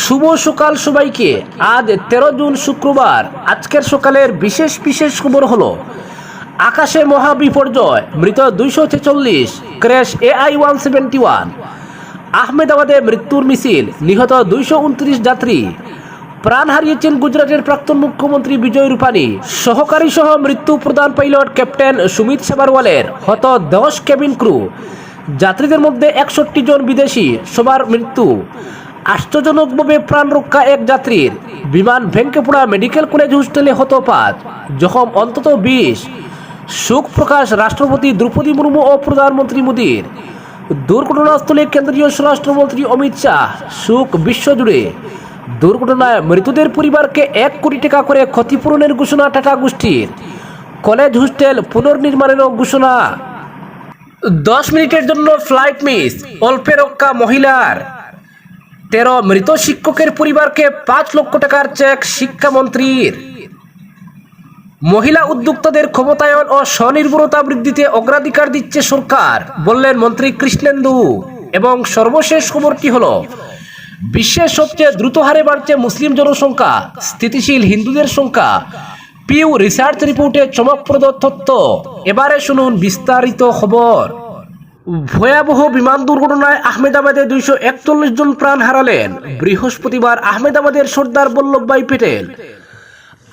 শুভ সকাল সবাইকে। আজ তেরো জুন শুক্রবার। আজকের সকালের বিশেষ বিশেষ খবর হলো, আকাশে মহা বিপর্যয়, মৃত দুইশো ছেচল্লিশ, crash AI one seventy one. আহমেদাবাদে মৃত্যুর মিছিল, নিহত দুইশো উনত্রিশ যাত্রী। প্রাণ হারিয়েছেন গুজরাটের প্রাক্তন মুখ্যমন্ত্রী বিজয় রূপানী। সহকারী সহ মৃত্যু প্রদান পাইলট ক্যাপ্টেন সুমিত সাবারওয়ালের হত দশ কেবিন ক্রু। যাত্রীদের মধ্যে একষট্টি জন বিদেশি, সবার মৃত্যু। আশ্চর্যজনকভাবে প্রাণ রক্ষা এক যাত্রীর। বিমান ভেঙ্গে পড়া মেডিকেল কলেজ হোস্টেলে হতপাত। জখম অন্তত বিশ। শোক প্রকাশ রাষ্ট্রপতি দ্রৌপদী মুর্মু ও প্রধানমন্ত্রী মোদীর। দুর্ঘটনাস্থলে কেন্দ্রীয় স্বরাষ্ট্রমন্ত্রী অমিত শাহ শোক বিশ্বজুড়ে দুর্ঘটনায় মৃতদের পরিবারকে এক কোটি টাকা করে ক্ষতিপূরণের ঘোষণা টাটা গোষ্ঠীর। কলেজ হোস্টেল পুনর্নির্মাণেরও ঘোষণা। দশ মিনিটের জন্য ফ্লাইট মিস, অল্পে রক্ষা মহিলার। তেরো মৃত শিক্ষকের পরিবারকে পাঁচ লক্ষ টাকার চেক শিক্ষামন্ত্রীর। মহিলা উদ্যোক্তাদের ক্ষমতায়ন ও স্বনির্ভরতা বৃদ্ধিতে অগ্রাধিকার দিচ্ছে সরকার, বললেন মন্ত্রী কৃষ্ণেন্দু। এবং সর্বশেষ খবরটি হলো, বিশ্বের সবচেয়ে দ্রুত হারে বাড়ছে মুসলিম জনসংখ্যা, স্থিতিশীল হিন্দুদের সংখ্যা। পিউ রিসার্চ রিপোর্টে চমকপ্রদ তথ্য। এবারে শুনুন বিস্তারিত খবর। ভয়াবহ বিমান দুর্ঘটনায় আহমেদাবাদে দুইশো একচল্লিশ জন প্রাণ হারালেন। বৃহস্পতিবার আহমেদাবাদের সর্দার বল্লভভাই পেটেল।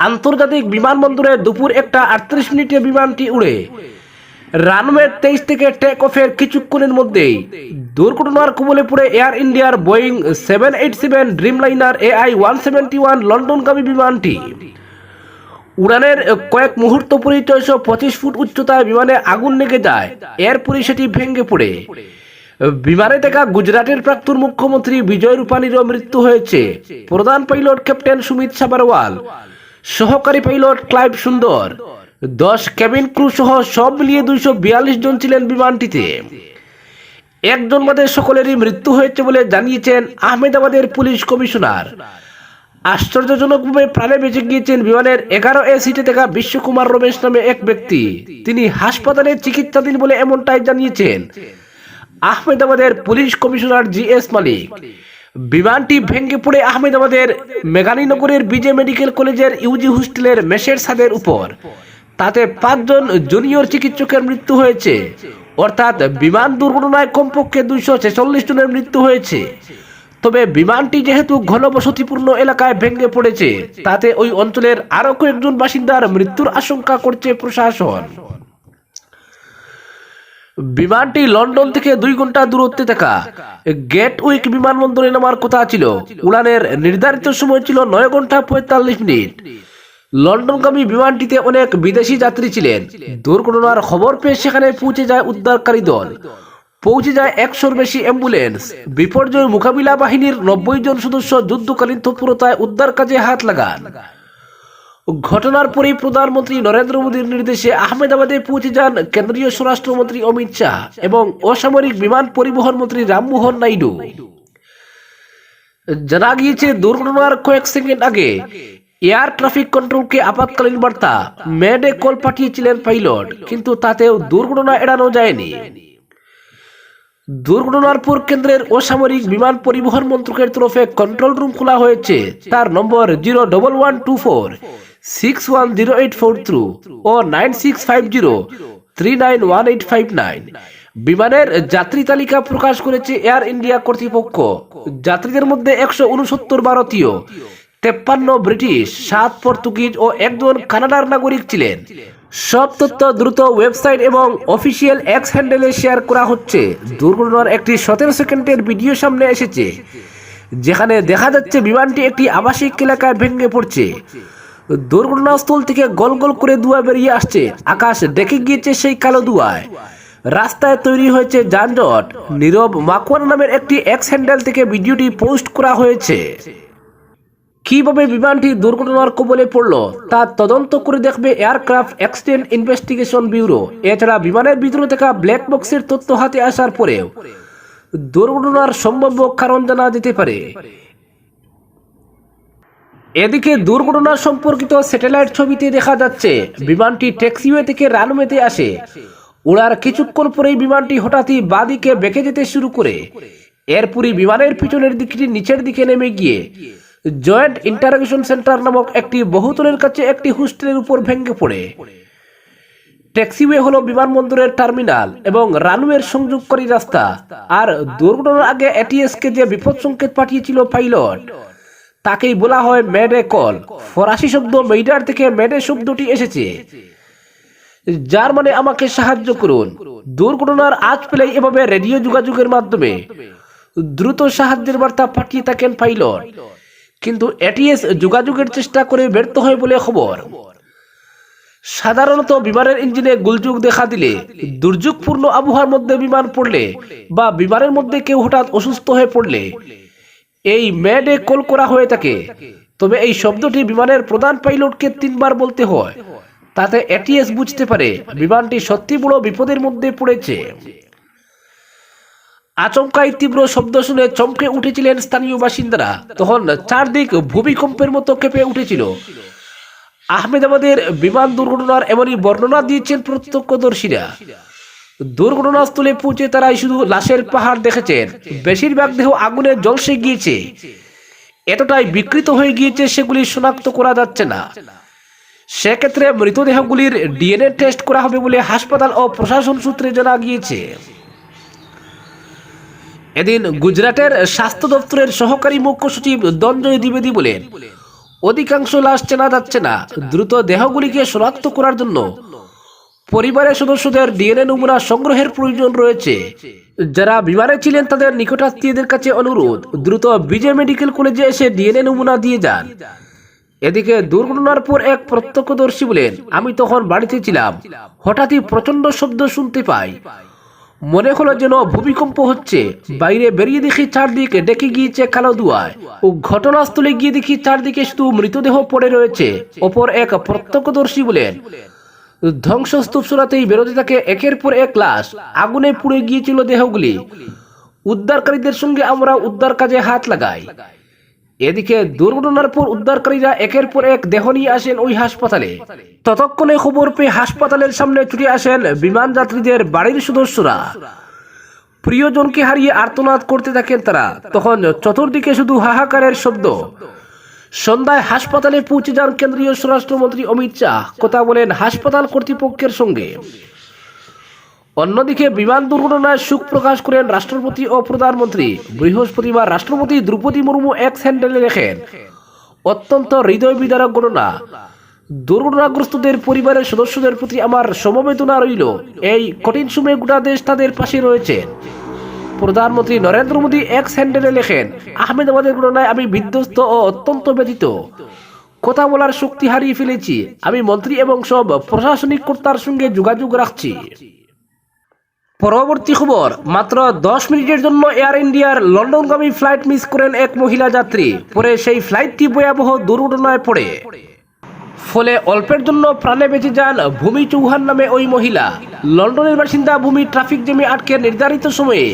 আন্তর্জাতিক বিমানবন্দরে দুপুর একটা আটত্রিশ মিনিটে বিমানটি উড়ে। রানওয়ে তেইশ থেকে টেক অফের কিছুক্ষণের মধ্যেই দুর্ঘটনার কবলে পড়ে এয়ার ইন্ডিয়ার Boeing seven eight seven, Dreamliner AI one seventy one লন্ডনগামী বিমানটি। উড়ানের কয়েক মুহূর্ত পরেই ছয়শো পঁচিশ ফুট উচ্চতায় বিমানে আগুন লেগে যায়। এরপরই সেটি ভেঙে পড়ে। বিমানে দেখা গুজরাটের প্রাক্তন মুখ্যমন্ত্রী বিজয় রূপানীরও মৃত্যু হয়েছে। প্রধান পাইলট ক্যাপ্টেন সুমিত সাবারওয়াল, সহকারী পাইলট ক্লাইভ সুন্দর, দশ ক্যাবিন ক্রু সহ সব মিলিয়ে দুইশো বিয়াল্লিশ জন ছিলেন বিমানটিতে। একজন বাদে সকলেরই মৃত্যু হয়েছে বলে জানিয়েছেন আহমেদাবাদের পুলিশ কমিশনার। আশ্চর্যজনকভাবে প্রাণে বেঁচে গিয়েছেন বিমানের এগারো এ সিটে থাকা বিশ্বকুমার রমেশ নামে এক ব্যক্তি। তিনি হাসপাতালে চিকিৎসাধীন বলে এমনটাই জানিয়েছেন। আহমেদাবাদের police commissioner G S Malik. বিমানটি ভেঙে পড়ে আহমেদাবাদের মেঘানীনগরের বিজে মেডিকেল কলেজের ইউজি হোস্টেলের মেশের ছাদের উপর। তাতে পাঁচজন জুনিয়র চিকিৎসকের মৃত্যু হয়েছে। অর্থাৎ বিমান দুর্ঘটনায় কমপক্ষে দুইশো ছেচল্লিশ জনের মৃত্যু হয়েছে। তবে বিমানটি যেহেতু ঘনবসতিপূর্ণ এলাকায় ভেঙে পড়েছে, তাতে ওই অঞ্চলের আরও কয়েকজন বাসিন্দার মৃত্যুর আশঙ্কা করছে প্রশাসন। বিমানটি লন্ডন থেকে দুই ঘণ্টা দূরত্বে থাকা গেট উইক বিমানবন্দরে নামার কথা ছিল। উড়ানের নির্ধারিত সময় ছিল নয় ঘণ্টা পঁয়তাল্লিশ মিনিট। লন্ডনগামী বিমানটিতে অনেক বিদেশি যাত্রী ছিলেন। দুর্ঘটনার খবর পেয়ে সেখানে পৌঁছে যায় উদ্ধারকারী দল। পৌঁছে যায় একশোর বেশি অ্যাম্বুলেন্স। বিপর্যয় মোকাবিলা বাহিনীর নব্বই জন সদস্য যুদ্ধকালীন তৎপরতায় উদ্ধার কাজে হাত লাগান। ঘটনার পরেই প্রধানমন্ত্রী নরেন্দ্র মোদীর নির্দেশে আহমেদাবাদে পৌঁছে যান কেন্দ্রীয় স্বরাষ্ট্রমন্ত্রী অমিত শাহ এবং অসামরিক বিমান পরিবহন মন্ত্রী রামমোহন নাইডু। জানা গিয়েছে, দুর্ঘটনার কয়েক সেকেন্ড আগে এয়ার ট্রাফিক কন্ট্রোলকে আপাতকালীন বার্তা মেডে কল পাঠিয়েছিলেন পাইলট, কিন্তু তাতেও দুর্ঘটনা এড়ানো যায়নি। দুর্ঘটনার পর কেন্দ্রের অসামরিক বিমান পরিবহন মন্ত্রকের তরফে কন্ট্রোল রুম খোলা হয়েছে। তার number zero double one two four six one zero eight four three ও nine six five zero three nine one eight five nine বিমানের যাত্রী তালিকা প্রকাশ করেছে এয়ার ইন্ডিয়া কর্তৃপক্ষ। যাত্রীদের মধ্যে একশো উনসত্তর ভারতীয়, তেপ্পান্ন ব্রিটিশ, সাত পর্তুগিজ ও একজন কানাডার নাগরিক ছিলেন। সব তথ্য দ্রুত ওয়েবসাইট এবং অফিসিয়াল এক্স হ্যান্ডেলে শেয়ার করা হচ্ছে। দুর্ঘটনার একটি সতেরো সেকেন্ডের ভিডিও সামনে এসেছে, যেখানে দেখা যাচ্ছে বিমানটি একটি আবাসিক এলাকায় ভেঙে পড়ছে। দুর্ঘটনাস্থল থেকে গোল গোল করে ধোঁয়া বেরিয়ে আসছে। আকাশ ডেকে গিয়েছে সেই কালো ধোঁয়ায়। রাস্তায় তৈরি হয়েছে যানজট। নীরব মাকুয়ান নামের একটি এক্স হ্যান্ডেল থেকে ভিডিওটি পোস্ট করা হয়েছে। কীভাবে বিমানটি দুর্ঘটনার কবলে পড়ল, তা তদন্ত করে দেখবে এয়ারক্রাফট অ্যাক্সিডেন্ট ইনভেস্টিগেশন ব্যুরো এছাড়া বিমানের ভিতরে থাকা ব্ল্যাক বক্সের তথ্য হাতে আসার পরেও দুর্ঘটনার সম্ভাব্য কারণ জানা যেতে পারে। এদিকে দুর্ঘটনা সম্পর্কিত স্যাটেলাইট ছবিতে দেখা যাচ্ছে, বিমানটি ট্যাক্সিওয়ে থেকে রানওয়েতে আসে। ওড়ার কিছুক্ষণ পরেই বিমানটি হঠাৎই বাদিকে বেঁকে যেতে শুরু করে। এরপরই বিমানের পিছনের দিকটি নিচের দিকে নেমে গিয়ে জয়েন্ট ইন্টারোগেশন সেন্টার নামক একটি বহুতলের কাছে একটি হোস্টেলের উপর ভেঙে পড়ে। ট্যাক্সিওয়ে হলো বিমানবন্দরের টার্মিনাল এবং রানওয়ের সংযোগকারী রাস্তা। আর দুর্ঘটনার আগে এটিএসকে যে বিপদ সংকেত পাঠিয়েছিল পাইলট, তাকেই বলা হয় মেডে কল। ফরাসি শব্দ মেইডার থেকে মেডে শব্দটি এসেছে। যার মানে আমাকে সাহায্য করুন। দুর্ঘটনার আজ পেলেই এভাবে রেডিও যোগাযোগের মাধ্যমে দ্রুত সাহায্যের বার্তা পাঠিয়ে থাকেন পাইলট। কিন্তু এটিএস যোগাযোগের চেষ্টা করে ব্যর্থ হয় বলে খবর। সাধারণত বিমানের ইঞ্জিনে গোলযোগ দেখা দিলে দুর্যোগপূর্ণ আবহাওয়ার মধ্যে বিমান পড়লে বা বিমানের মধ্যে কেউ হঠাৎ অসুস্থ হয়ে পড়লে এই ম্যাডে কল করা হয়ে থাকে। তবে এই শব্দটি বিমানের প্রধান পাইলটকে তিনবার বলতে হয়। তাতে এটিএস বুঝতে পারে বিমানটি সত্যি বড় বিপদের মধ্যে পড়েছে। আচমকাই তীব্র শব্দ শুনে চমকে উঠেছিলেন স্থানীয় বাসিন্দারা। তখন চারদিক ভূমিকম্পের মতো কেঁপে উঠেছিল। আহমেদাবাদের বিমান দুর্ঘটনার এমনই বর্ণনা দিয়েছেন প্রত্যক্ষদর্শীরা। দুর্ঘটনাস্থলে পৌঁছে তারাই শুধু লাশের পাহাড় দেখেছেন। বেশিরভাগ দেহ আগুনে জলসে গিয়েছে। এতটাই বিকৃত হয়ে গিয়েছে সেগুলি শনাক্ত করা যাচ্ছে না। সেক্ষেত্রে মৃতদেহগুলির ডিএনএ টেস্ট করা হবে বলে হাসপাতাল ও প্রশাসন সূত্রে জানা গিয়েছে। এদিন গুজরাটের স্বাস্থ্য দপ্তরের সহকারী মুখ্য সচিব দঞ্জয় দ্বিবেদী বলেন, অধিকাংশ লাশ চেনা যাচ্ছে না। দ্রুত দেহগুলিকে শনাক্ত করার জন্য পরিবারের সদস্যদের ডিএনএ নমুনা সংগ্রহের প্রয়োজন রয়েছে। যারা বিমানে ছিলেন তাদের নিকটাত্মীয়দের কাছে অনুরোধ, দ্রুত বিজয় মেডিকেল কলেজে এসে ডিএনএ নমুনা দিয়ে যান। এদিকে দুর্ঘটনার পর এক প্রত্যক্ষদর্শী বলেন, আমি তখন বাড়িতে ছিলাম। হঠাৎই প্রচণ্ড শব্দ শুনতে পাই। মনে হলো যেন ভূমিকম্প হচ্ছে। বাইরে বেরিয়ে দেখি চারদিকে ডেকে গিয়েছে কালো দুয়ায় ও ঘটনাস্থলে গিয়ে দেখি চারদিকে শুধু মৃতদেহ পড়ে রয়েছে। অপর এক প্রত্যক্ষদর্শী বলেন, ধ্বংসস্তূপ সরাতেই বেরোতে থাকে একের পর এক লাশ। আগুনে পুড়ে গিয়েছিল দেহগুলি। উদ্ধারকারীদের সঙ্গে আমরা উদ্ধার কাজে হাত লাগাই। এদিকে দুর্ঘটনার পর উদ্ধারকারীরা একের পর এক দেহ নিয়ে আসেন ওই হাসপাতালে। ততক্ষণে খবর পেয়ে হাসপাতালের সামনে ছুটে আসেন বিমান যাত্রীদের বাড়ির সদস্যরা। প্রিয়জনকে হারিয়ে আর্তনাদ করতে থাকেন তারা। তখন চতুর্দিকে শুধু হাহাকারের শব্দ। সন্ধ্যায় হাসপাতালে পৌঁছে যান কেন্দ্রীয় স্বরাষ্ট্রমন্ত্রী অমিত শাহ। কথা বলেন হাসপাতাল কর্তৃপক্ষের সঙ্গে। অন্যদিকে বিমান দুর্ঘটনায় সুখ প্রকাশ করেন রাষ্ট্রপতি ও প্রধানমন্ত্রী। বৃহস্পতিবার রাষ্ট্রপতি দ্রৌপদী মুর্মু এক স্যান্ডেলে লেখেন, অত্যন্ত হৃদয় বিদারক ঘটনা। দুর্ঘটনাগ্রস্তদের পরিবারের সদস্যদের প্রতি আমার সমবেদনা রইল। এই কঠিন সময়ে গোটা দেশ তাদের পাশে রয়েছে। প্রধানমন্ত্রী নরেন্দ্র মোদী এক স্যান্ডেলে লেখেন, আহমেদাবাদের ঘটনায় আমি বিধ্বস্ত ও অত্যন্ত ব্যথিত। কথা বলার শক্তি হারিয়ে ফেলেছি। আমি মন্ত্রী এবং সব প্রশাসনিক কর্তার সঙ্গে যোগাযোগ রাখছি। পরবর্তী খবর, মাত্র দশ মিনিটের জন্য এয়ার ইন্ডিয়ার লন্ডনগামী ফ্লাইট মিস করেন এক মহিলা যাত্রী। পরে সেই ফ্লাইটটি ভয়াবহ দুর্ঘটনায় পড়ে। ফলে অল্পের জন্য প্রাণে বেঁচে যান ভূমি চৌহান নামে ওই মহিলা। লন্ডনের বাসিন্দা ভূমি ট্রাফিক জ্যামে আটকে নির্ধারিত সময়ে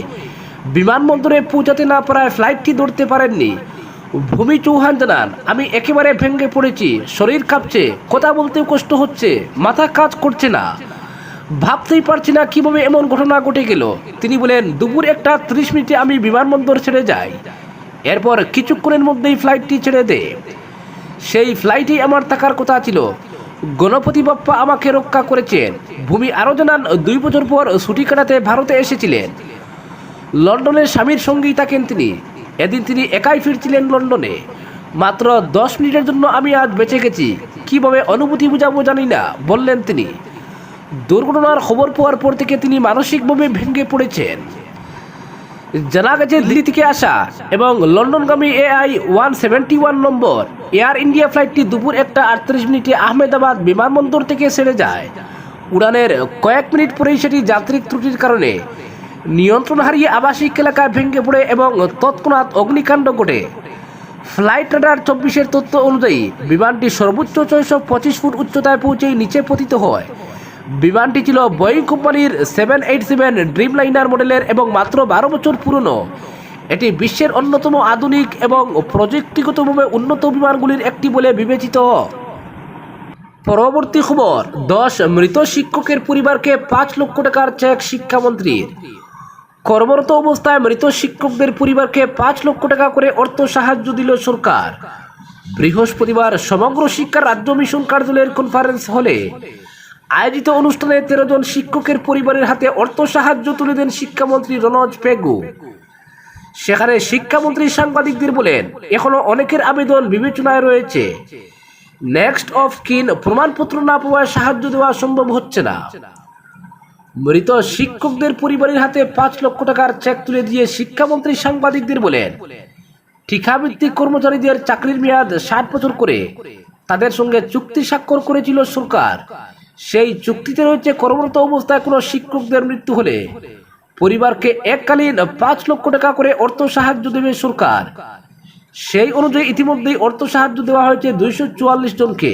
বিমানবন্দরে পৌঁছাতে না পারায় ফ্লাইটটি ধরতে পারেননি। ভূমি চৌহান জানান, আমি একেবারে ভেঙে পড়েছি, শরীর কাঁপছে, কথা বলতেও কষ্ট হচ্ছে, মাথা কাজ করছে না। ভাবতেই পারছি না কীভাবে এমন ঘটনা ঘটে গেল। তিনি বলেন, দুপুর একটা ত্রিশ মিনিটে আমি বিমানবন্দর ছেড়ে যাই। এরপর কিছুক্ষণের মধ্যেই ফ্লাইটটি ছেড়ে দেয় সেই ফ্লাইটেই আমার থাকার কথা ছিল। গণপতি বাপ্পা আমাকে রক্ষা করেছেন। ভূমি আরও জানান, দুই বছর পর ছুটি কাটাতে ভারতে এসেছিলেন। লন্ডনের স্বামীর সঙ্গেই থাকেন তিনি। এদিন তিনি একাই ফিরছিলেন লন্ডনে। মাত্র দশ মিনিটের জন্য আমি আজ বেঁচে গেছি। কীভাবে অনুভূতি বুঝাবো জানি না, বললেন তিনি। দুর্ঘটনার খবর পাওয়ার পর থেকে তিনি মানসিকভাবে ভেঙে পড়েছেন। জানা গেছে, দিল্লি থেকে আসা এবং লন্ডনগামী AI one seventy one number air India ফ্লাইটটি দুপুর একটা আটত্রিশ মিনিটে আহমেদাবাদ বিমানবন্দর থেকে ছেড়ে যায়। উড়ানের কয়েক মিনিট পরেই সেটি যাত্রিক ত্রুটির কারণে নিয়ন্ত্রণ হারিয়ে আবাসিক এলাকায় ভেঙে পড়ে এবং তৎক্ষণাৎ অগ্নিকাণ্ড ঘটে। ফ্লাইট রাডার চব্বিশের তথ্য অনুযায়ী, বিমানটি সর্বোচ্চ ছয়শো পঁচিশ ফুট উচ্চতায় পৌঁছেই নিচে পতিত হয়। বিমানটি ছিল বোয়িং কোম্পানির seven eight seven Dreamliner মডেলের এবং মাত্র বারো বছর পুরনো। এটি বিশ্বের অন্যতম আধুনিক এবং প্রযুক্তিগতভাবে উন্নত বিমানগুলির একটি বলে বিবেচিত। পরবর্তী খবর, দশ মৃত শিক্ষকের পরিবারকে পাঁচ লক্ষ টাকার চেক শিক্ষামন্ত্রীর। কর্মরত অবস্থায় মৃত শিক্ষকদের পরিবারকে পাঁচ লক্ষ টাকা করে অর্থ সাহায্য দিল সরকার। বৃহস্পতিবার সমগ্র শিক্ষা রাজ্য মিশন কার্যালয়ের কনফারেন্স হলে আয়োজিত অনুষ্ঠানে তেরো জন শিক্ষকের পরিবারের হাতে অর্থ সাহায্য তুলে দেন শিক্ষামন্ত্রী রনজ পেগু। সেখানে শিক্ষামন্ত্রী সাংবাদিকদের বলেন, এখনও অনেকের আবেদন বিবেচনায় রয়েছে। নেক্সট অফ কিন প্রমাণপত্র না পাওয়ায় সাহায্য দেওয়া সম্ভব হচ্ছে না। মৃত শিক্ষকদের পরিবারের হাতে পাঁচ লক্ষ টাকার চেক তুলে দিয়ে শিক্ষামন্ত্রী সাংবাদিকদের বলেন, ঠিকাভিত্তিক কর্মচারীদের চাকরির মেয়াদ ষাট বছর করে। তাদের সঙ্গে চুক্তি স্বাক্ষর করেছিল সরকার। সেই চুক্তিতে রয়েছে কর্মরত অবস্থায় কোনো শিক্ষকদের মৃত্যু হলে পরিবারকে এককালীন পাঁচ লক্ষ টাকা করে অর্থ সাহায্য দেবে সরকার। সেই অনুযায়ী ইতিমধ্যেই অর্থ সাহায্য দেওয়া হয়েছে দুইশো চুয়াল্লিশ জনকে।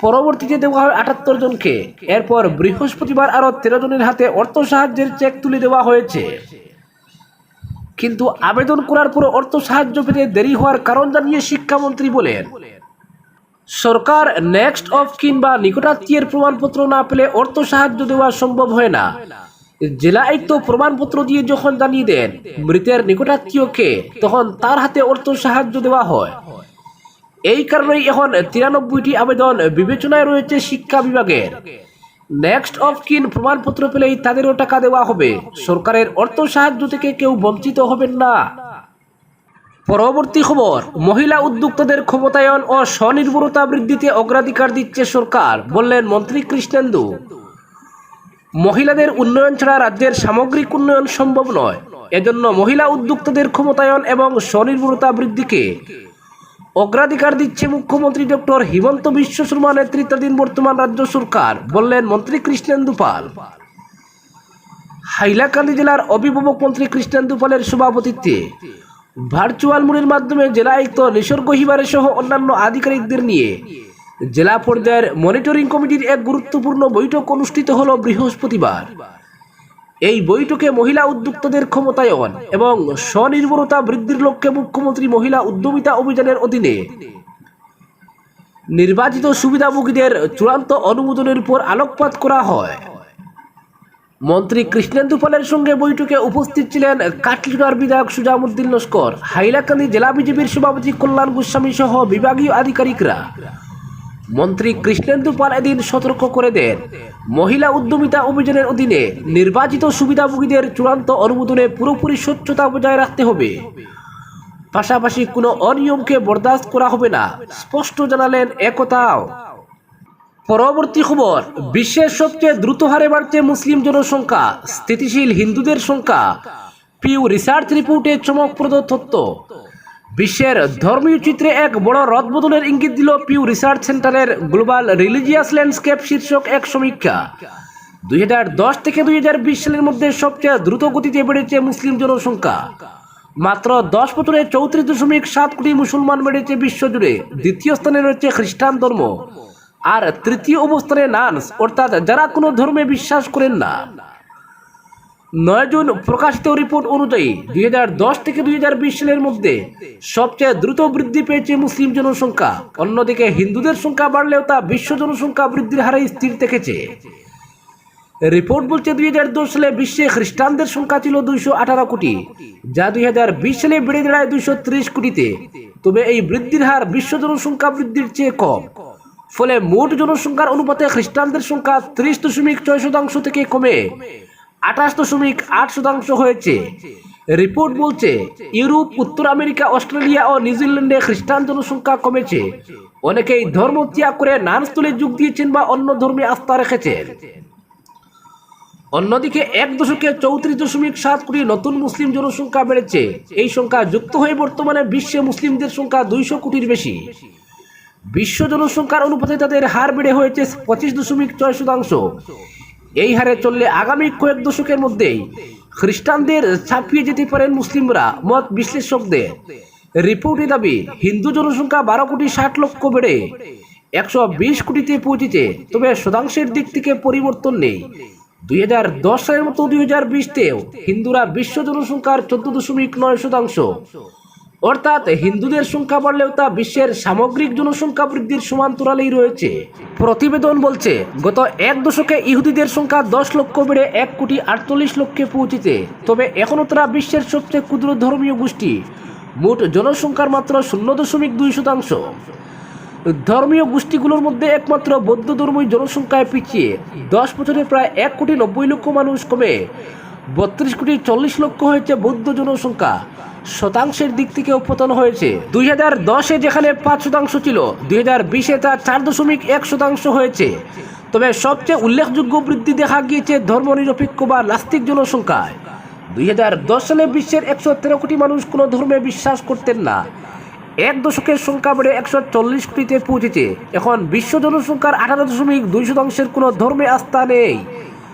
পরবর্তীতে দেওয়া হয় আটাত্তর জনকে। এরপর বৃহস্পতিবার আরও তেরো জনের হাতে অর্থ সাহায্যের চেক তুলে দেওয়া হয়েছে। কিন্তু আবেদন করার পর অর্থ সাহায্য পেতে দেরি হওয়ার কারণ জানিয়ে শিক্ষামন্ত্রী বলেন। সরকার নেক্সট অফ কিংবা নিকটাত্মীয়ের প্রমাণপত্র না পেলে অর্থ সাহায্য দেওয়া সম্ভব হয় না। জেলা প্রমাণপত্র দিয়ে যখন জানিয়ে দেন মৃতের নিকটাত্মীয়কে, তখন তার হাতে অর্থ সাহায্য দেওয়া হয়। এই কারণেই এখন তিরানব্বইটি আবেদন বিবেচনায় রয়েছে শিক্ষা বিভাগের। নেক্সট অফ কিন প্রমাণপত্র পেলেই তাদেরও টাকা দেওয়া হবে। সরকারের অর্থ সাহায্য থেকে কেউ বঞ্চিত হবেন না। পরবর্তী খবর, মহিলা উদ্যোক্তাদের ক্ষমতায়ন ও স্বনির্ভরতা বৃদ্ধিতে অগ্রাধিকার দিচ্ছে সরকার, বললেন মন্ত্রী কৃষ্ণেন্দু। মহিলাদের উন্নয়ন ছাড়া রাজ্যের সামগ্রিক উন্নয়ন সম্ভব নয়। এজন্য মহিলা উদ্যোক্তাদের ক্ষমতায়ন এবং স্বনির্ভরতা বৃদ্ধিকে অগ্রাধিকার দিচ্ছে মুখ্যমন্ত্রী ডক্টর হিমন্ত বিশ্ব শর্মা নেতৃত্বাধীন বর্তমান রাজ্য সরকার, বললেন মন্ত্রী কৃষ্ণেন্দু পাল। হাইলাকান্দি জেলার অভিভাবক মন্ত্রী কৃষ্ণেন্দু পালের সভাপতিত্বে ভার্চুয়াল মোডের মাধ্যমে জেলা আয়ুক্ত নিসর্গ হিবারে সহ অন্যান্য আধিকারিকদের নিয়ে। জেলা পর্যায়ের মনিটরিং কমিটির এক গুরুত্বপূর্ণ বৈঠক অনুষ্ঠিত হল বৃহস্পতিবার। এই বৈঠকে মহিলা উদ্যোক্তাদের ক্ষমতায়ন এবং স্বনির্ভরতা বৃদ্ধির লক্ষ্যে মুখ্যমন্ত্রী মহিলা উদ্যমিতা অভিযানের অধীনে নির্বাচিত সুবিধাভোগীদের চূড়ান্ত অনুমোদনের উপর আলোকপাত করা হয়। মন্ত্রী কৃষ্ণেন্দু পালের সঙ্গে বৈঠকে উপস্থিত ছিলেন কাটলিটার বিধায়ক সুজামুদ্দিন লস্কর, হাইলাকান্দি জেলা বিজেপির সভাপতি কল্যাণ গোস্বামী সহ বিভাগীয় আধিকারিকরা। মন্ত্রী কৃষ্ণেন্দু পাল এদিন সতর্ক করে দেন। মহিলা উদ্যমিতা অভিযানের অধীনে নির্বাচিত সুবিধাভোগীদের চূড়ান্ত অনুমোদনে পুরোপুরি স্বচ্ছতা বজায় রাখতে হবে। পাশাপাশি কোনো অনিয়মকে বরদাস্ত করা হবে না, স্পষ্ট জানালেন একতাও। পরবর্তী খবর, বিশ্বের সবচেয়ে দ্রুত হারে বাড়ছে মুসলিম জনসংখ্যা, স্থিতিশীল হিন্দুদের সংখ্যা। পিউ রিসার্চ রিপোর্টে চমকপ্রদ তথ্য। বিশ্বের ধর্মীয় চিত্রে এক বড় রদবদলের ইঙ্গিত দিল পিউ রিসার্চ সেন্টারের গ্লোবাল রিলিজিয়াস ল্যান্ডস্কেপ শীর্ষক এক সমীক্ষা। দুই হাজার দশ থেকে দুই হাজার বিশ সালের মধ্যে সবচেয়ে দ্রুত গতিতে বেড়েছে মুসলিম জনসংখ্যা। মাত্র দশ বছরে চৌত্রিশ দশমিক সাত কোটি মুসলমান বেড়েছে বিশ্বজুড়ে। দ্বিতীয় স্থানে রয়েছে খ্রিস্টান ধর্ম। আর তৃতীয় অবস্থানে নানস অর্থাৎ যারা কোনো ধর্মে বিশ্বাস করেন না। নয় জুন প্রকাশিত রিপোর্ট অনুযায়ী দু হাজার দশ থেকে দুই সালের মধ্যে সবচেয়ে দ্রুত বৃদ্ধি পেয়েছে মুসলিম জনসংখ্যা। অন্যদিকে হিন্দুদের সংখ্যা বাড়লেও তা বিশ্ব জনসংখ্যা বৃদ্ধির হারে স্থির থেকেছে। রিপোর্ট বলছে দু হাজার দশ সালে বিশ্বে খ্রিস্টানদের সংখ্যা ছিল দুইশো আঠারো কোটি, যা দুই বিশ সালে বেড়ে দাঁড়ায় দুইশো ত্রিশ কোটিতে। তবে এই বৃদ্ধির হার বিশ্ব জনসংখ্যা বৃদ্ধির চেয়ে কম। ফলে মোট জনসংখ্যার অনুপাতে খ্রিস্টানদের সংখ্যা ত্রিশ দশমিক ছয় শতাংশ থেকে কমে। আঠাশ দশমিক আট শতাংশ হয়েছে। রিপোর্ট বলছে, ইউরোপ, উত্তর আমেরিকা, অস্ট্রেলিয়া ও নিউজিল্যান্ডে খ্রিস্টান জনসংখ্যা কমেছে। অনেকেই ধর্ম ত্যাগ করে নানস্থলে যোগ দিয়েছেন বা অন্য ধর্মে আস্থা রেখেছেন। অন্যদিকে এক দশকে চৌত্রিশ দশমিক সাত কোটি নতুন মুসলিম জনসংখ্যা বেড়েছে। এই সংখ্যা যুক্ত হয়ে বর্তমানে বিশ্বে মুসলিমদের সংখ্যা দুইশো কোটির বেশি। বিশ্ব জনসংখ্যার অনুপাতে তাদের হার বেড়ে হয়েছে পঁচিশ দশমিক ছয় শতাংশ। এই হারে চললে আগামী কয়েক দশকের মধ্যেই খ্রিস্টানদের ছাপিয়ে যেতে পারেন মুসলিমরা, মত বিশ্লেষকদের। রিপোর্টে দাবি, হিন্দু জনসংখ্যা বারো কোটি ষাট লক্ষ বেড়ে একশো বিশ কোটিতে পৌঁছেছে। তবে শতাংশের দিক থেকে পরিবর্তন নেই। দুই হাজার দশ সালের মতো দুই হাজার বিশতেও হিন্দুরা বিশ্ব জনসংখ্যার চোদ্দ দশমিক নয় শতাংশ। অর্থাৎ হিন্দুদের সংখ্যা বাড়লেও তা বিশ্বের সামগ্রিক জনসংখ্যা বৃদ্ধির সমান্তরালেই রয়েছে। প্রতিবেদন বলছে, গত এক দশকে ইহুদিদের সংখ্যা দশ লক্ষ বেড়ে এক কোটি আটচল্লিশ লক্ষে পৌঁছেছে। তবে এখনও তারা বিশ্বের সবচেয়ে ক্ষুদ্র ধর্মীয় গোষ্ঠী। মোট জনসংখ্যার মাত্র শূন্য দশমিক দুই শতাংশ। ধর্মীয় গোষ্ঠীগুলোর মধ্যে একমাত্র বৌদ্ধ ধর্মই জনসংখ্যায় পিছিয়ে। দশ বছরে প্রায় এক কোটি নব্বই লক্ষ মানুষ কমে। বত্রিশ কোটি চল্লিশ লক্ষ হয়েছে বৌদ্ধ জনসংখ্যা। শতাংশের দিক থেকেও পতন হয়েছে। দুই হাজার দশে যেখানে পাঁচ শতাংশ ছিল, দুই হাজার বিশে তা চার দশমিক এক শতাংশ হয়েছে। তবে সবচেয়ে উল্লেখযোগ্য বৃদ্ধি দেখা গিয়েছে ধর্মনিরপেক্ষ বা নাস্তিক জনসংখ্যায়। দুই হাজার দশ সালে বিশ্বের একশো তেরো কোটি মানুষ কোনো ধর্মে বিশ্বাস করতেন না। এক দশকের সংখ্যা বেড়ে একশো চল্লিশ কোটিতে পৌঁছেছে। এখন বিশ্ব জনসংখ্যার আঠারো দশমিক দুই শতাংশের কোনো ধর্মে আস্থা নেই।